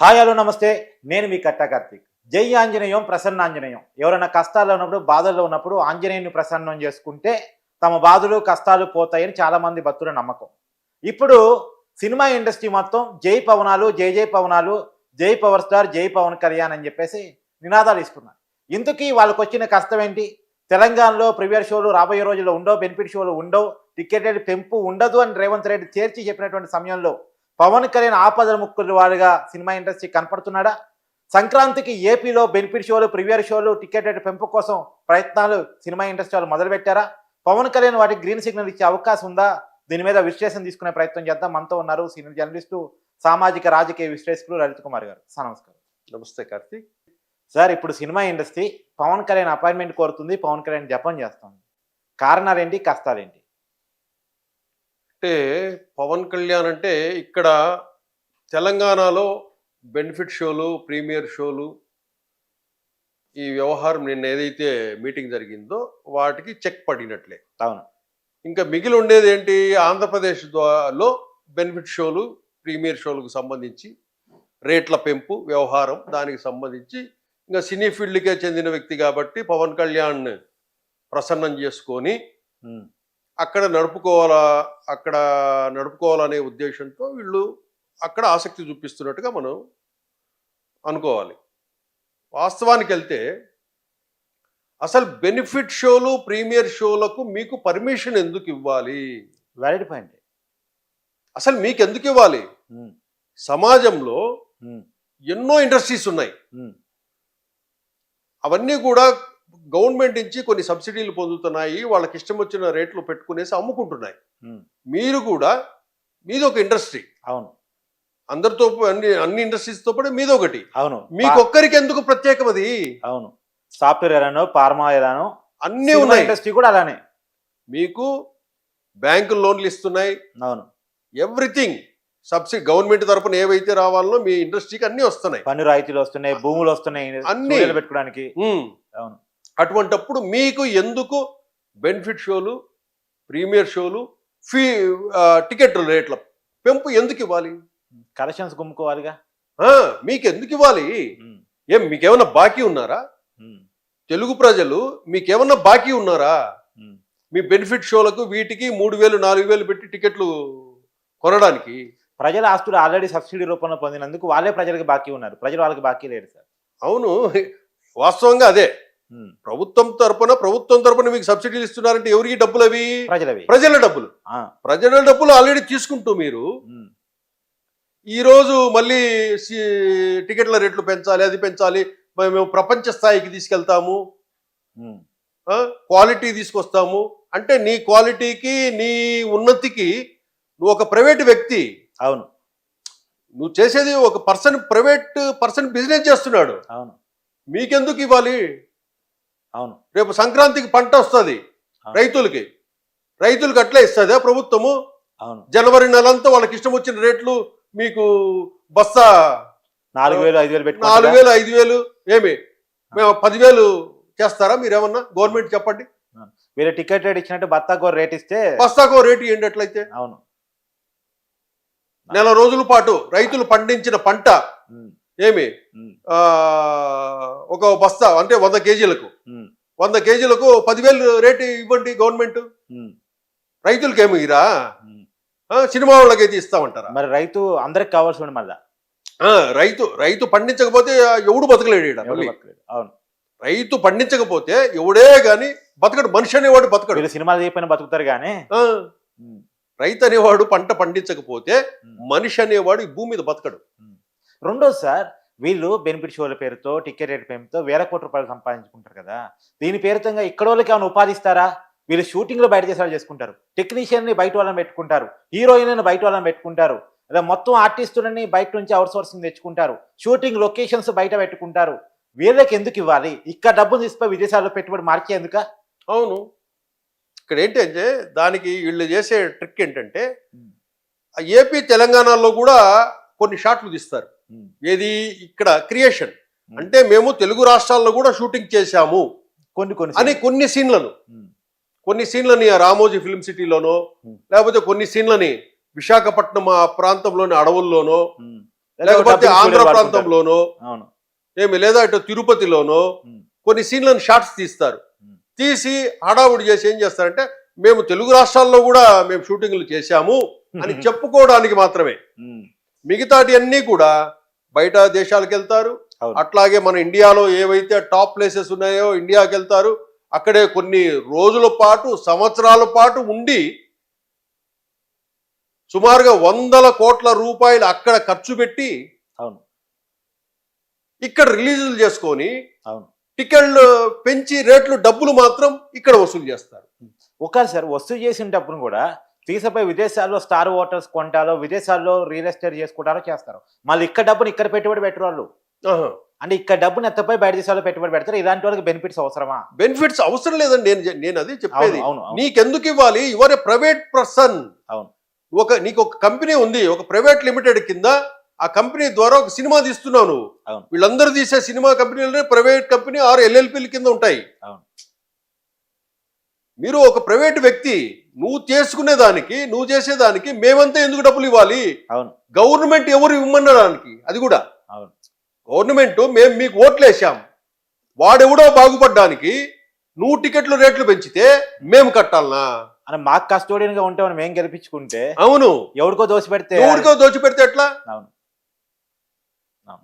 Hi hello నమస్తే. నేను మీ కట్ట కార్తీక్. జై ఆంజనేయం ప్రసన్నాంజనేయం ఎవరైనా కష్టాల్లో ఉన్నప్పుడు బాధల్లో ఉన్నప్పుడు ఆంజనేయుని ప్రసన్నం చేసుకుంటే తమ బాధలు కష్టాలు పోతాయని చాలామంది భక్తుల నమ్మకం. ఇప్పుడు సినిమా ఇండస్ట్రీ మొత్తం జై పవనాలు జై జై పవనాలు జై పవర్ స్టార్ జై పవన్ కళ్యాణ్ అని చెప్పేసి నినాదాలు ఇస్తున్నారు. ఇందుకీ వాళ్ళకి వచ్చిన కష్టం ఏంటి తెలంగాణలో ప్రీమియర్ షోలు రాబోయే రోజుల్లో ఉండవు బెనిఫిట్ షోలు ఉండవు టికెట్ రేటు పెంపు ఉండదు అని రేవంత్ రెడ్డి చేర్చి చెప్పినటువంటి సమయంలో పవన్ కళ్యాణ్ ఆపదల ముక్కులు వాడుగా సినిమా ఇండస్ట్రీ కనపడుతున్నాడా? సంక్రాంతికి ఏపీలో బెనిఫిట్ షోలు ప్రీమియర్ షోలు టికెట్ రేటు పెంపు కోసం ప్రయత్నాలు సినిమా ఇండస్ట్రీ వాళ్ళు మొదలుపెట్టారా? పవన్ కళ్యాణ్ వాటికి గ్రీన్ సిగ్నల్ ఇచ్చే అవకాశం ఉందా? దీని మీద విశ్లేషణ తీసుకునే ప్రయత్నం చేద్దాం. మనతో ఉన్నారు సీనియర్ జర్నలిస్టు సామాజిక రాజకీయ విశ్లేషకులు లలిత్ కుమార్ గారు. సార్ నమస్కారం. నమస్తే కార్తీక్. సార్ ఇప్పుడు cinema industry Pawan Kalyan appointment కోరుతుంది పవన్ కళ్యాణ్ జపం చేస్తుంది. కారణాలేంటి? కష్టాలేంటి? అంటే పవన్ కళ్యాణ్ అంటే ఇక్కడ తెలంగాణలో బెనిఫిట్ షోలు ప్రీమియర్ షోలు ఈ వ్యవహారం నిన్న ఏదైతే మీటింగ్ జరిగిందో వాటికి చెక్ పడినట్లే. అవును. ఇంకా మిగిలి ఉండేది ఏంటి? ఆంధ్రప్రదేశ్లో బెనిఫిట్ షోలు ప్రీమియర్ షోలకు సంబంధించి రేట్ల పెంపు వ్యవహారం దానికి సంబంధించి ఇంకా సినీ ఫీల్డ్కే చెందిన వ్యక్తి కాబట్టి పవన్ కళ్యాణ్ ప్రసన్నం చేసుకొని అక్కడ నడుపుకోవాలా అక్కడ నడుపుకోవాలనే ఉద్దేశంతో వీళ్ళు అక్కడ ఆసక్తి చూపిస్తున్నట్టుగా మనం అనుకోవాలి. వాస్తవానికి వెళ్తే అసలు బెనిఫిట్ షోలు ప్రీమియర్ షోలకు మీకు పర్మిషన్ ఎందుకు ఇవ్వాలి? Valid point. అసలు మీకు ఎందుకు ఇవ్వాలి? సమాజంలో ఎన్నో ఇండస్ట్రీస్ ఉన్నాయి. అవన్నీ కూడా గవర్నమెంట్ నుంచి కొన్ని సబ్సిడీలు పొందుతున్నాయి వాళ్ళకి ఇష్టం వచ్చిన రేట్లు పెట్టుకునేసి అమ్ముకుంటున్నాయి. మీరు కూడా మీది ఒక ఇండస్ట్రీ. అవును. అందరితో అన్ని అన్ని ఇండస్ట్రీస్తో పాటు మీది ఒకటి. అవును. మీకు ఒక్కరికి ఎందుకు ప్రత్యేకం అది అవును. సాఫ్ట్వేర్ ఎలానో ఫార్మా ఎలానో అన్నీ ఉన్నాయి. ఇండస్ట్రీ కూడా అలానే. మీకు బ్యాంకు లోన్లు ఇస్తున్నాయి. అవును. ఎవ్రీథింగ్ సబ్సిడీ గవర్నమెంట్ తరపున ఏవైతే రావాలనో మీ ఇండస్ట్రీకి అన్నీ వస్తున్నాయి. పన్ను రాయితీలు వస్తున్నాయి భూములు వస్తున్నాయి అన్ని. పెట్టుకోవడానికి. అవును. అటువంటప్పుడు మీకు ఎందుకు బెనిఫిట్ షోలు ప్రీమియర్ షోలు ఫీ టికెట్ రేట్ల పెంపు ఎందుకు ఇవ్వాలి? కలెక్షన్స్ గుమ్ముకోవాలిగా మీకు ఎందుకు ఇవ్వాలి ఏం మీకేమన్నా బాకీ ఉన్నారా? తెలుగు ప్రజలు మీకేమన్నా బాకీ ఉన్నారా. మీ బెనిఫిట్ షోలకు వీటికి మూడు వేలు నాలుగు వేలు పెట్టి టికెట్లు కొనడానికి. ప్రజల ఆస్తులు ఆల్రెడీ సబ్సిడీ రూపంలో పొందినందుకు వాళ్ళే ప్రజలకు బాకీ ఉన్నారు. ప్రజలు వాళ్ళకి బాకీ లేరు సార్. అవును వాస్తవంగా అదే. ప్రభుత్వం తరపున ప్రభుత్వం తరపున మీకు సబ్సిడీలు ఇస్తున్నారంటే ఎవరికి డబ్బులు అవి? ప్రజలవి. ప్రజల డబ్బులు. ప్రజల డబ్బులు ఆల్రెడీ తీసుకుంటూ మీరు ఉమ్, ఈ రోజు మళ్ళీ టికెట్ల రేట్లు పెంచాలి అది పెంచాలి మేము ప్రపంచ స్థాయికి తీసుకెళ్తాము. క్వాలిటీ తీసుకొస్తాము. అంటే నీ క్వాలిటీకి నీ ఉన్నతికి నువ్వు ఒక ప్రైవేట్ వ్యక్తి. అవును. నువ్వు చేసేది ఒక పర్సన్ ప్రైవేట్ పర్సన్ బిజినెస్ చేస్తున్నాడు. అవును. మీకెందుకు ఇవ్వాలి? అవును. రేపు సంక్రాంతికి పంట వస్తుంది. రైతులకి. రైతులకి అట్లే ఇస్తుందా ప్రభుత్వము? అవును. జనవరి నెలంతా వాళ్ళకి ఇష్టం వచ్చిన రేట్లు మీకు బస్తా నాలుగు వేలు ఐదు వేలు నాలుగు? వేలు ఐదు వేలు ఏమి? మేము పదివేలు చేస్తారా మీరేమన్నా? గవర్నమెంట్ చెప్పండి. వీళ్ళు టికెట్ రేట్ ఇచ్చినట్టు బత్తాకు రేట్ ఇస్తే బస్తాకో రేటు ఏంటి ఎట్లయితే. అవును. నెల రోజుల పాటు రైతులు పండించిన పంట ఏమి? ఒక బస్తా అంటే వంద కేజీలకు. వంద కేజీలకు పదివేలు రేటు ఇవ్వండి గవర్నమెంట్. ఉమ్, రైతులకి ఏమి ఇరా సినిమా వాళ్ళకైతే ఇస్తామంటారా? మరి రైతు అందరికి కావాల్సి మళ్ళా. రైతు రైతు పండించకపోతే ఎవడు బతకలేడు. అవును. రైతు పండించకపోతే ఎవడే గాని బతకడు మనిషి అనేవాడు బతకడు. సినిమాలు చేయకపోయినా బతుకుతారు కానీ రైతు అనేవాడు పంట పండించకపోతే. మనిషి అనేవాడు ఈ భూమి మీద బతకడు. రెండోది సార్ వీళ్ళు బెనిఫిట్ షోల పేరుతో టికెట్ రేట్ పేరుతో వేల కోట్ల రూపాయలు సంపాదించుకుంటారు కదా. దీని పేరుతో ఇంకా ఇక్కడ వాళ్ళకి ఏమైనా ఉపాధి ఇస్తారా వీళ్ళు షూటింగ్లో బయట చేసే వాళ్ళు చేసుకుంటారు. టెక్నీషియన్ని బయట వాళ్ళని పెట్టుకుంటారు. హీరోయిన్ బయట వాళ్ళని పెట్టుకుంటారు. లేదా మొత్తం ఆర్టిస్టులని బయట నుంచి అవుట్ సోర్సింగ్ తెచ్చుకుంటారు. షూటింగ్ లొకేషన్స్ బయట పెట్టుకుంటారు. వీళ్ళకి ఎందుకు ఇవ్వాలి? ఇక్కడ డబ్బులు తీసుకుపోయి విదేశాల్లో పెట్టుబడి మార్చే ఎందుక అవును. ఇక్కడ ఏంటంటే దానికి వీళ్ళు చేసే ట్రిక్ ఏంటంటే ఏపీ తెలంగాణలో కూడా కొన్ని షాట్లు తీస్తారు. ఏది? ఇక్కడ క్రియేషన్. అంటే మేము తెలుగు రాష్ట్రాల్లో కూడా షూటింగ్ చేశాము. కొన్ని కొన్ని అని కొన్ని సీన్లను. ఉమ్, కొన్ని సీన్లని ఆ రామోజీ ఫిల్మ్ సిటీలోనో Hmm. లేకపోతే కొన్ని సీన్లని విశాఖపట్నం ఆ ప్రాంతంలోని అడవుల్లోనో లేకపోతే ఆంధ్ర. ప్రాంతంలోనో ఏమి లేదా ఇటు తిరుపతిలోనో. కొన్ని సీన్లను షార్ట్స్ తీస్తారు. తీసి హడావుడి చేసి ఏం చేస్తారంటే మేము తెలుగు రాష్ట్రాల్లో కూడా మేము షూటింగ్లు చేశాము అని చెప్పుకోవడానికి మాత్రమే. మిగతాటి అన్నీ కూడా బయట దేశాలకు వెళ్తారు. అట్లాగే మన ఇండియాలో ఏవైతే టాప్ ప్లేసెస్ ఉన్నాయో ఇండియాకి వెళ్తారు అక్కడే కొన్ని రోజుల పాటు సంవత్సరాల పాటు ఉండి సుమారుగా వందల కోట్ల రూపాయలు అక్కడ ఖర్చు పెట్టి అవును. ఇక్కడ రిలీజులు చేసుకొని అవును. టికెట్లు పెంచి రేట్లు డబ్బులు మాత్రం ఇక్కడ వసూలు చేస్తారు. ఒకసారి సార్ వసూలు చేసినప్పుడు కూడా తీసపోయి విదేశాల్లో స్టార్ హోటల్స్ కొంటారో విదేశాల్లో రియల్ ఎస్టేట్ చేసుకుంటారో చేస్తారు. మళ్ళీ ఇక్కడ డబ్బుని ఇక్కడ పెట్టుబడి పెట్టరు వాళ్ళు. అంటే ఇక్కడ డబ్బుని ఎత్తపోయి బయట దేశాల్లో పెట్టుబడి పెడతారు. ఇలాంటి వాళ్ళకి బెనిఫిట్స్ అవసరమా? బెనిఫిట్స్ అవసరం లేదండి. నేను నేను అది చెప్పేది. నీకెందుకు ఇవ్వాలి? యువర్ ఏ ప్రైవేట్ పర్సన్ అవును. ఒక నీకు ఒక కంపెనీ ఉంది. ఒక ప్రైవేట్ లిమిటెడ్ కింద ఆ కంపెనీ ద్వారా ఒక సినిమా తీస్తున్నావు నువ్వు. అవును. వీళ్ళందరూ తీసే సినిమా కంపెనీలనే ప్రైవేట్ కంపెనీ ఆరు ఎల్ఎల్పీల కింద ఉంటాయి. అవును. మీరు ఒక ప్రైవేట్ వ్యక్తి నువ్వు చేసుకునే దానికి నువ్వు చేసేదానికి మేమంతా ఎందుకు డబ్బులు ఇవ్వాలి? అవును. గవర్నమెంట్ ఎవరు ఇవ్వమనడానికి? అది కూడా. అవును. గవర్నమెంట్ మేము మీకు ఓట్లు వేసాం వాడెవడో బాగుపడ్డానికి నువ్వు టికెట్లు రేట్లు పెంచితే మేము కట్టాలనా? అని మాకు కస్టోడియన్గా ఉంటే మనం ఏం గెలిపించుకుంటే? అవును. ఎవరికో దోసి పెడితే ఎవరికో దోచిపెడితే ఎట్లా? అవును.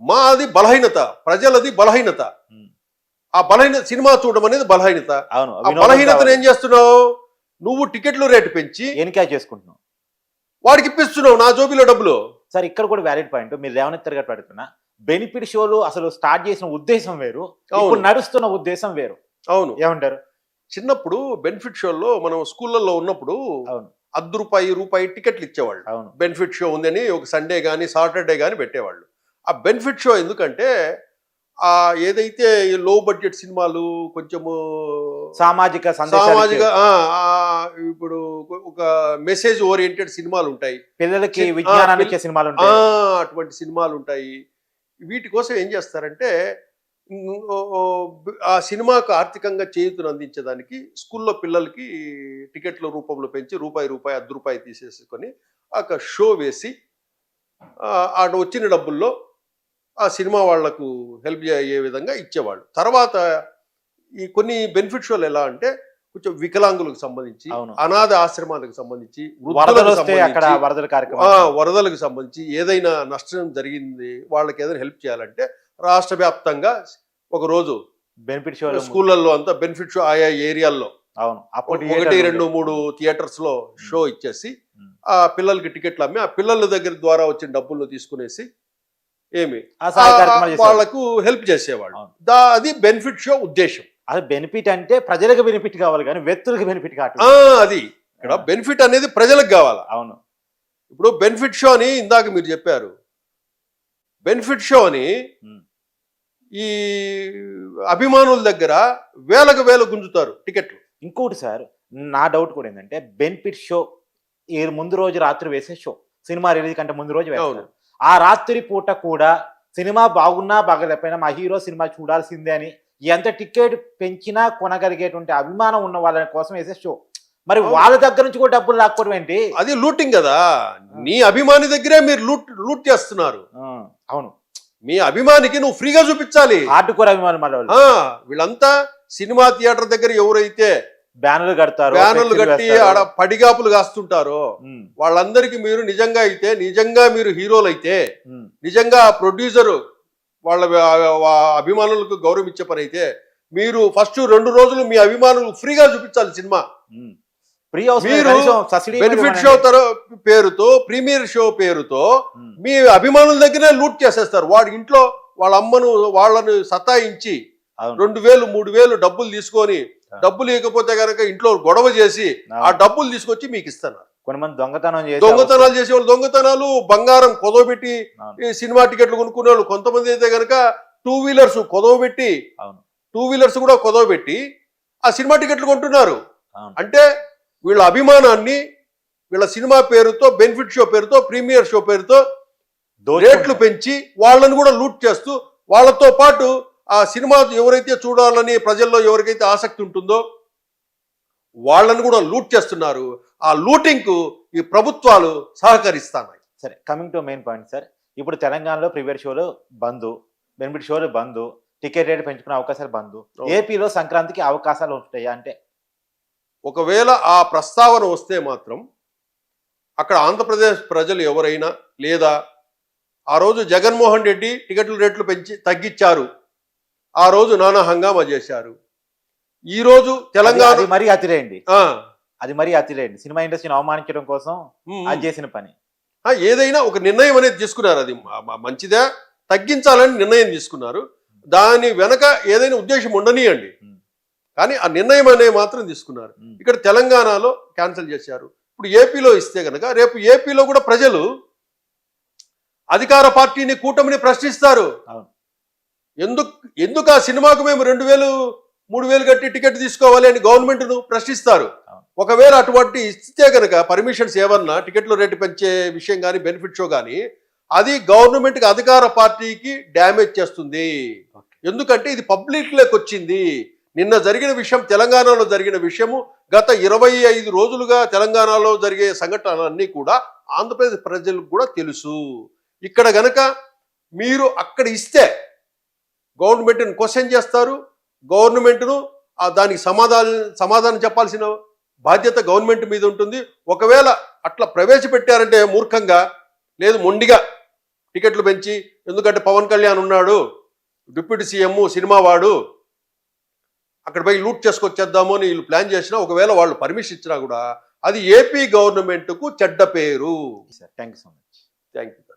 మాది బలహీనత ప్రజలది బలహీనత. ఆ బలహీనత సినిమా చూడడం అనేది బలహీనత. అవును ఆ బలహీనతను. ఏం చేస్తున్నావు? నువ్వు టికెట్లు రేటు పెంచి ఎన్నికాయ చేసుకుంటున్నాం వాడికి ఇప్పిస్తున్నావు నా జోబిలో డబ్బులు. సార్ ఇక్కడ కూడా వ్యాలిడ్ పాయింట్. మీరు రేవనెత్ గారు పెడుతున్నా బెనిఫిట్ షోలు అసలు స్టార్ట్ చేసిన ఉద్దేశం వేరు. ఇప్పుడు నడుస్తున్న ఉద్దేశం వేరు. అవును. ఏమంటారు? చిన్నప్పుడు బెనిఫిట్ షోల్లో మనం స్కూళ్ళల్లో ఉన్నప్పుడు అవును. అర్ధ రూపాయి రూపాయి టికెట్లు ఇచ్చేవాళ్ళు. అవును. బెనిఫిట్ షో ఉందని ఒక సండే కానీ సాటర్డే కానీ పెట్టేవాళ్ళు. ఆ బెనిఫిట్ షో ఎందుకంటే ఆ ఏదైతే లో బడ్జెట్ సినిమాలు కొంచెము సామాజిక సామాజిక ఇప్పుడు ఒక మెసేజ్ ఓరియంటెడ్ సినిమాలు ఉంటాయి. పిల్లలకి విజ్ఞానాన్ని ఇచ్చే సినిమాలు అటువంటి సినిమాలు ఉంటాయి. వీటి కోసం ఏం చేస్తారంటే ఆ సినిమాకు ఆర్థికంగా చేయూతను అందించడానికి స్కూల్లో పిల్లలకి టికెట్ల రూపంలో పెంచి రూపాయి రూపాయి అర్ధ రూపాయి తీసేసుకొని ఒక షో వేసి ఆడ వచ్చిన డబ్బుల్లో ఆ సినిమా వాళ్ళకు హెల్ప్ అయ్యే విధంగా ఇచ్చేవాళ్ళు తర్వాత ఈ కొన్ని బెనిఫిట్ షోలు ఎలా అంటే కొంచెం వికలాంగులకు సంబంధించి. అనాథ ఆశ్రమాలకు సంబంధించి వరదలకు సంబంధించి ఏదైనా నష్టం జరిగింది వాళ్ళకి ఏదైనా హెల్ప్ చేయాలంటే రాష్ట్ర వ్యాప్తంగా ఒక రోజు బెనిఫిట్ షోలు స్కూళ్ళల్లో అంతా బెనిఫిట్ షో ఆయా ఏరియాల్లో అవును అప్పుడు ఒకటి రెండు. మూడు థియేటర్స్లో షో ఇచ్చేసి. ఆ పిల్లలకి టికెట్లు అమ్మి ఆ పిల్లల దగ్గర ద్వారా వచ్చిన డబ్బులు తీసుకునేసి ఏమి. వాళ్ళకు హెల్ప్ చేసేవాళ్ళు. అది బెనిఫిట్ షో ఉద్దేశం. అది బెనిఫిట్ అంటే ప్రజలకు బెనిఫిట్ కావాలి కానీ వ్యక్తులకు బెనిఫిట్ ఆ అది. ఇక్కడ బెనిఫిట్ అనేది ప్రజలకు కావాలా? అవును. ఇప్పుడు బెనిఫిట్ షో అని ఇందాక మీరు చెప్పారు. బెనిఫిట్ షో అని. ఈ అభిమానుల దగ్గర వేలకు వేలు గుంజుతారు టికెట్లు. ఇంకోటి సార్ నా డౌట్ కూడా ఏంటంటే బెనిఫిట్ షో ఈ ముందు రోజు రాత్రి వేసే షో సినిమా రిలీజ్ కంటే ముందు రోజు. వేస్తారు. ఆ రాత్రి పూట కూడా సినిమా బాగున్నా బాగలేకపోయినా మా హీరో సినిమా చూడాల్సిందే అని ఎంత టికెట్ పెంచినా కొనగలిగేటువంటి అభిమానం ఉన్న వాళ్ళ కోసం వేసే షో. మరి. వాళ్ళ దగ్గర నుంచి కూడా డబ్బులు లాక్కోవడం ఏంటి? అది లూటింగ్ కదా. నీ అభిమాని దగ్గరే మీరు లూట్ లూట్ చేస్తున్నారు. అవును. మీ అభిమానికి నువ్వు ఫ్రీగా చూపించాలి. హార్డ్ కోర్ అభిమానులు వీళ్ళంతా సినిమా థియేటర్ దగ్గర ఎవరైతే బ్యానర్లు కడతారు బ్యానర్లు కట్టి. ఆడ పడిగాపులు కాస్తుంటారో వాళ్ళందరికీ మీరు నిజంగా అయితే నిజంగా మీరు హీరోలు అయితే నిజంగా ప్రొడ్యూసర్ వాళ్ళ అభిమానులకు గౌరవం ఇచ్చే పని అయితే మీరు ఫస్ట్ రెండు రోజులు మీ అభిమానులు ఫ్రీగా చూపించాలి సినిమా. బెనిఫిట్ షో పేరుతో ప్రీమియర్ షో పేరుతో మీ అభిమానుల దగ్గరే లూట్ చేసేస్తారు. వాడి ఇంట్లో వాళ్ళ అమ్మను వాళ్ళను సతాయించి. రెండు వేలు మూడు వేలు డబ్బులు తీసుకొని. డబ్బులు ఇవ్వకపోతే కనుక ఇంట్లో గొడవ చేసి ఆ. డబ్బులు తీసుకొచ్చి మీకు ఇస్తున్నారు కొంతమంది దొంగతనం చేసి దొంగతనాలు చేసేవాళ్ళు దొంగతనాలు బంగారం కొదవబెట్టి సినిమా టికెట్లు కొనుక్కునే వాళ్ళు కొంతమంది అయితే కనుక టూ వీలర్స్ కొదవబెట్టి టూ వీలర్స్ కూడా కొదవబెట్టి ఆ సినిమా టికెట్లు కొంటున్నారు. అంటే వీళ్ళ అభిమానాన్ని వీళ్ళ సినిమా పేరుతో బెనిఫిట్ షో పేరుతో ప్రీమియర్ షో పేరుతో రేట్లు. పెంచి వాళ్ళని కూడా లూట్ చేస్తూ వాళ్ళతో పాటు ఆ సినిమా ఎవరైతే చూడాలని ప్రజల్లో ఎవరికైతే ఆసక్తి ఉంటుందో వాళ్ళని కూడా లూట్ చేస్తున్నారు. ఆ లూటింగ్కు ఈ ప్రభుత్వాలు సహకరిస్తున్నాయి సరే coming to main point sir ఇప్పుడు తెలంగాణలో ప్రీవియర్ షోలు బంద్. బెనిఫిట్ షోలు బంద్. టికెట్ రేట్ పెంచుకునే అవకాశాలు బంద్. ఏపీలో సంక్రాంతికి అవకాశాలు ఉంటాయా అంటే? ఒకవేళ ఆ ప్రస్తావన వస్తే మాత్రం అక్కడ ఆంధ్రప్రదేశ్ ప్రజలు ఎవరైనా లేదా ఆ రోజు జగన్మోహన్ రెడ్డి టికెట్ల రేట్లు పెంచి తగ్గించారు ఆ రోజు నానా హంగామా చేశారు. ఈ రోజు తెలంగాణ అది మరీ అతిరేయండి. అది మరీ అతిరేయండి. సినిమా ఇండస్ట్రీని అవమానించడం కోసం అది చేసిన పని. ఏదైనా ఒక నిర్ణయం అనేది తీసుకున్నారు. అది మంచిదా? తగ్గించాలని నిర్ణయం తీసుకున్నారు. దాని వెనక ఏదైనా ఉద్దేశం ఉండనియండి. కానీ ఆ నిర్ణయం అనేది మాత్రం తీసుకున్నారు. ఇక్కడ తెలంగాణలో క్యాన్సిల్ చేశారు. ఇప్పుడు ఏపీలో ఇస్తే కనుక రేపు ఏపీలో కూడా ప్రజలు అధికార పార్టీని కూటమిని ప్రశ్నిస్తారు. ఎందుకు ఎందుకు ఆ సినిమాకు మేము రెండు వేలు మూడు వేలు కట్టి టికెట్ తీసుకోవాలి అని గవర్నమెంట్ను ప్రశ్నిస్తారు. ఒకవేళ అటువంటి ఇస్తే కనుక పర్మిషన్స్ ఏమన్నా టికెట్లు రేటు పెంచే విషయం కానీ బెనిఫిట్ షో కానీ అది గవర్నమెంట్కి అధికార పార్టీకి డ్యామేజ్ చేస్తుంది. ఎందుకంటే ఇది పబ్లిక్లోకి వచ్చింది. నిన్న జరిగిన విషయం తెలంగాణలో జరిగిన విషయము గత ఇరవై ఐదు రోజులుగా తెలంగాణలో జరిగే సంఘటనలన్నీ కూడా ఆంధ్రప్రదేశ్ ప్రజలకు కూడా తెలుసు. ఇక్కడ గనక మీరు అక్కడ ఇస్తే గవర్నమెంట్ని క్వశ్చన్ చేస్తారు. గవర్నమెంట్ను ఆ దానికి సమాధానం సమాధానం చెప్పాల్సిన బాధ్యత గవర్నమెంట్ మీద ఉంటుంది. ఒకవేళ అట్లా ప్రవేశపెట్టారంటే మూర్ఖంగా లేదు మొండిగా టికెట్లు పెంచి ఎందుకంటే పవన్ కళ్యాణ్ ఉన్నాడు డిప్యూటీ సీఎం సినిమా వాడు అక్కడ పోయి లూట్ చేసుకొచ్చేద్దాము అని వీళ్ళు ప్లాన్ చేసినా ఒకవేళ వాళ్ళు పర్మిషన్ ఇచ్చినా కూడా అది ఏపీ గవర్నమెంట్కు చెడ్డ పేరు. Sir thank you so much thank you